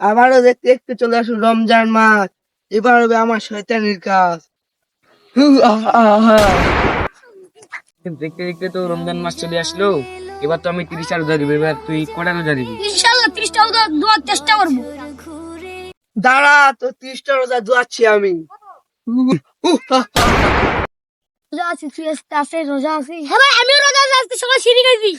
আবারও দেখতে দেখতে চলে আসুন রমজান মাস। এবার হবে আমার শয়তানির কাজ। দেখতে দেখতে তো রমজান মাস চলে আসলো। এবার তো আমি তিরিশ আর রোজা দিব এবার তুই কটা রোজা দিবি? ইনশাল্লাহ ত্রিশটা দেওয়ার চেষ্টা করব। দাঁড়া তো ত্রিশটা রোজা দোয়াচ্ছি আমি। রোজা আছি তুই রোজা আছি। হ্যাঁ ভাই আমিও রোজা আছি আজকে সকালে সিঁড়ি গেছি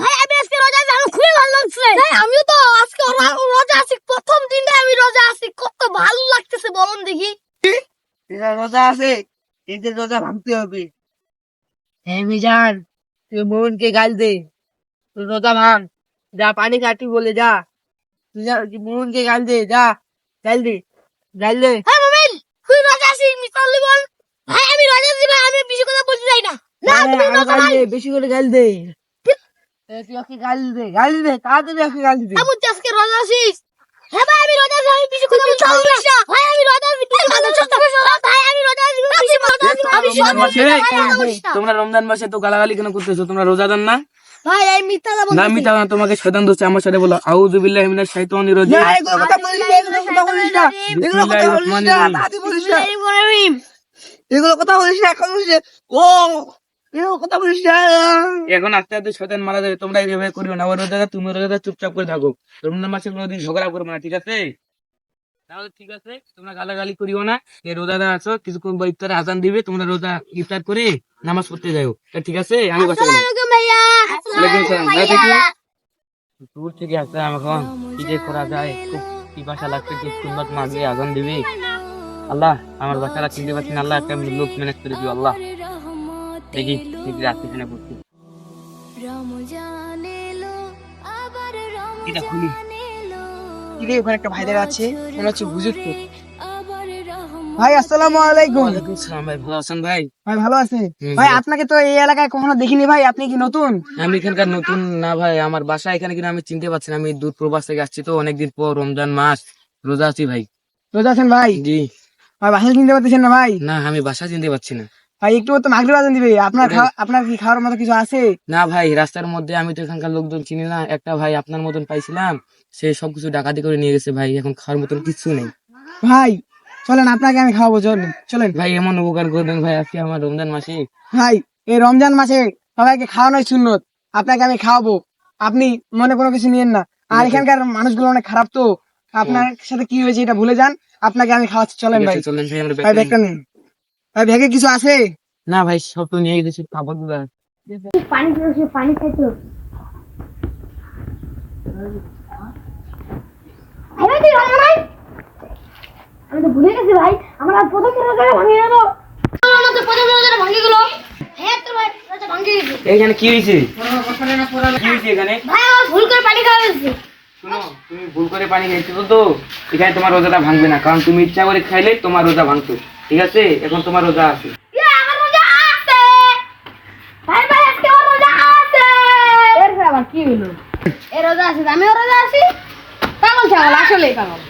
ভাই আমি আজকে রোজা আছি আমার খুবই ভালো লাগছে। ভাই আমিও তো আজকে র- রোজা আছি প্রথম দিনে আমি রোজা আছি কত ভালো লাগতেছে বলুন দেখি এরা রোজা আছে এদের রোজা ভাঙতে হবে। হ্যাঁ মিজান তুই মোহনকে গাল দে। তুই রোজা ভাঙ। যা পানি কাটি বলে যা। তুই যা মোহনকে গাল দে যা। গাল দে গাল দে। হ্যাঁ তুই রোজা বল ভাই আমি রোজা আছি ভাই আমি বেশি কথা বলতে চাই না। না হ্যাঁ, তুমি রোজা গাল দে বেশি করে গাল দে। তুই ওকে গাল দে গাল দে তাড়াতাড়ি ওকে গাল দে। আমি তো আজকে রোজা আছিস। হ্যাঁ ভাই আমি রোজা আছি আমি বেশি কথা বলতে চাই না। ভাই আমি রোজা আছি তুই ভালো চোখটা ভাই তোমরা রমজান মাসে তো গালাগালি কেন করতেছো? তোমরা রোজাদার না? ভাই এই মিথ্যা না মিথ্যা না, তোমাকে শয়তান দোষে আমার সাথে বলো আউযু বিল্লাহি মিনাশ শাইতানির রাজিম। না এগুলো কথা বলিস না এগুলো কথা বলিস না। এগুলো কথা বলিস না তাড়াতাড়ি বলিস না। এগুলো কথা বলিস না এখন বলিস ও কথা বলিস এখন আস্তে আস্তে শয়তান মারা যাবে তোমরা এইভাবে করিও না। ওই রোজাদা তুমি রোজাদা চুপচাপ করে থাকো। রমজান মাসে কোনোদিন ঝগড়া করবে না ঠিক আছে? তাহলে ঠিক আছে তোমরা গালাগালি করিও না। এই রোজাদা আছো কিছুক্ষণ পর ইফতারে আজান দিবে তোমরা রোজা ইফতার করে নামাজ পড়তে যাও তা ঠিক আছে আমি বাসা গেলাম আসসালামু আলাইকুম ভাইয়া আসসালাম। ভাইয়া। দূর থেকে আসলাম এখন কি যে করা যায় খুব পিপাসা লাগছে যে কুম্বাত মাঝে আজান দিবে। আল্লাহ আমার বাচ্চারা চিনতে পারছি না আল্লাহ একটা লোক ম্যানেজ করে দিও আল্লাহ। দেখি দেখি রাত্রি খানে পড়ছি এটা খুলি। কিরে ওখানে একটা ভাই দেখা আছে মনে হচ্ছে তো ভাই আসসালামু আলাইকুম। ওয়ালাইকুম আসসালাম ভাই ভালো আছেন ভাই? ভাই ভালো আছে ভাই আপনাকে তো এই এলাকায় কখনো দেখিনি ভাই আপনি কি নতুন? আমি এখানকার নতুন না ভাই আমার বাসা এখানে কিন্তু আমি চিনতে পারছি না আমি দূর প্রবাস থেকে আসছি তো অনেকদিন পর রমজান মাস রোজা আছি ভাই। রোজা আছেন ভাই? জি। ভাই বাসা চিনতে পারতেছেন না ভাই? না আমি বাসা চিনতে পারছি না। ভাই একটু তো মাগরিব আজান দিবে। আপনার আপনার কি খাওয়ার মতো কিছু আছে? না ভাই রাস্তার মধ্যে আমি তো এখানকার লোকজন চিনি না। একটা ভাই আপনার মতন পাইছিলাম সে সবকিছু ডাকাতি করে নিয়ে গেছে ভাই এখন খাওয়ার মতন কিছু নেই। ভাই চলেন আপনাকে আমি খাওয়াবো চলেন চলেন। ভাই এমন উপকার করবেন ভাই আজকে আমার রমজান মাসে? ভাই এই রমজান মাসে সবাইকে খাওয়ানোই সুন্নত। আপনাকে আমি খাওয়াবো। আপনি মনে কোনো কিছু নিয়েন না। আর এখানকার মানুষগুলো অনেক খারাপ তো। আপনার সাথে কি হয়েছে এটা ভুলে যান। আপনাকে আমি খাওয়াচ্ছি চলেন ভাই। চলেন ভাই ব্যাগটা নিন। ভাই ব্যাগে কিছু আছে? না ভাই সব তো নিয়ে গেছি খাবার পানি খেয়েছে পানি খাইতো ভাই তুই রোজা নাই আমি তো ভুলে গেছি ভাই আমার আজ প্রথম রোজা ভাঙে গেল। আমার তো প্রথম রোজা ভাঙে গেল। হ্যাঁ তো ভাই রোজা ভাঙে গেছে। এখানে কি হয়েছে? কি হয়েছে এখানে? ভাই আমার ভুল করে পানি খাওয়া হয়েছে। শুনো তুমি ভুল করে পানি খাইছো তো এখানে তোমার রোজাটা ভাঙবে না কারণ তুমি ইচ্ছা করে খাইলে তোমার রোজা ভাঙতো। ঠিক আছে? এখন তোমার রোজা আছে। আমার রোজা আছে। ভাই ভাই আজকে আমার রোজা আছে। এর আবার কি হলো? এ রোজা আছে আমিও রোজা আছি। পাগল ছাগল আসলে পাগল।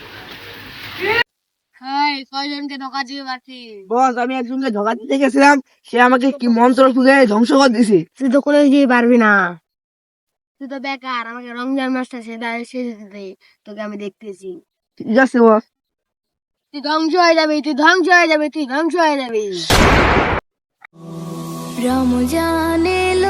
হাই কয়জনকে ধোকা দিয়ে পারছি বস আমি একজনকে ঝগড়া দিতে গেছিলাম সে আমাকে কি মন্ত্র ধ্বংস করে দিছে? তুই তো পারবি না। তুই তো বেকার আমাকে রমজান মাসটা সেটা শেষে দে তোকে আমি দেখতেছি। ঠিক আছে বস। তুই ধ্বংস হয়ে যাবে তুই ধ্বংস হয়ে যাবে তুই ধ্বংস হয়ে যাবে। রমজান এলো